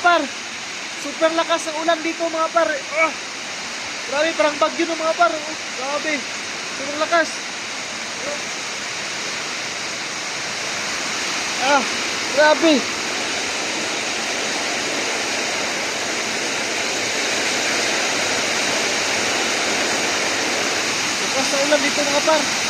par. Super lakas ng ulan dito mga par. Ah, grabe, parang bagyo ng mga par. Oh, grabe. Super lakas. Ah, grabe. Lakas ng ulan dito mga par.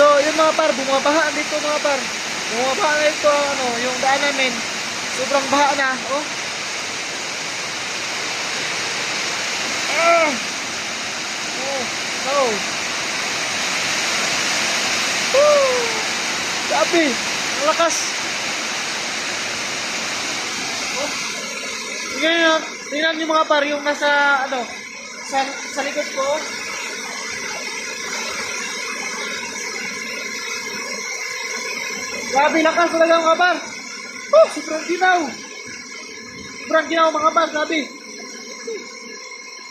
So, yung mga par, bumabaha dito mga par. Bumabaha na ito, ano, yung daan namin. Sobrang baha na, oh. Ah! Sabi, ang lakas. Oh. Tingnan tingnan nyo mga par, yung nasa, ano, sa, sa likod ko. Grabe, lakas talaga mga par. Oh, sobrang ginaw. Sobrang ginaw mga par, grabe.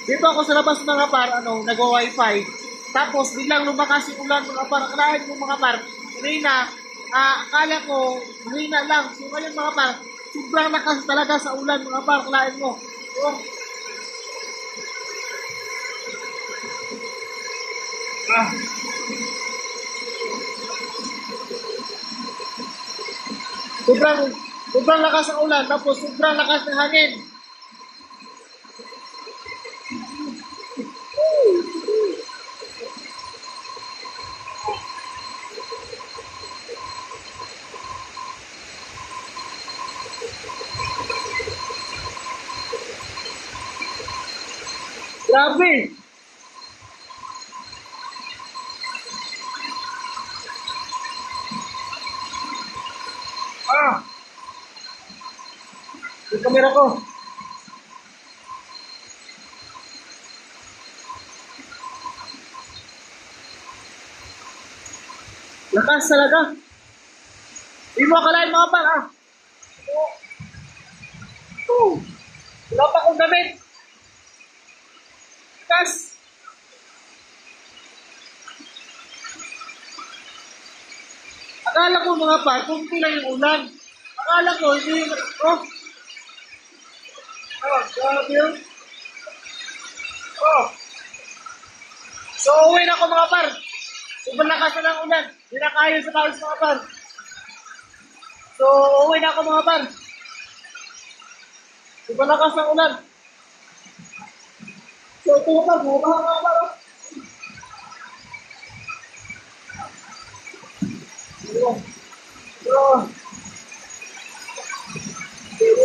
Dito ako sa labas mga par, ano, nag-wifi. Tapos biglang lumakas yung ulan mga par. Akalain mo mga par, kanina, ah, akala ko, mahina lang. So ngayon mga par, sobrang lakas talaga sa ulan mga par. Akalain mo. Oh. Ah. Sobrang, sobrang lakas ng ulan, tapos sobrang lakas ng hangin. Grabe! Ah! Yung kamera ko. Lakas talaga. Hindi mo akalain mga par, ah. Oh. Oh. Wala pa akong damit. Lakas. Akala ko mga par, kung lang yung ulan. Akala ko, hindi yung... Oh! Oh, grabe yun. Oh! So, uwi na ako mga par. Sobrang lakas na ng ulan. Hindi na kaya sa kawis mga par. So, uwi na ako mga par. Sobrang lakas ng ulan. Ito mga par. Bumabaha mga par. oh. Ayan. So, Sige,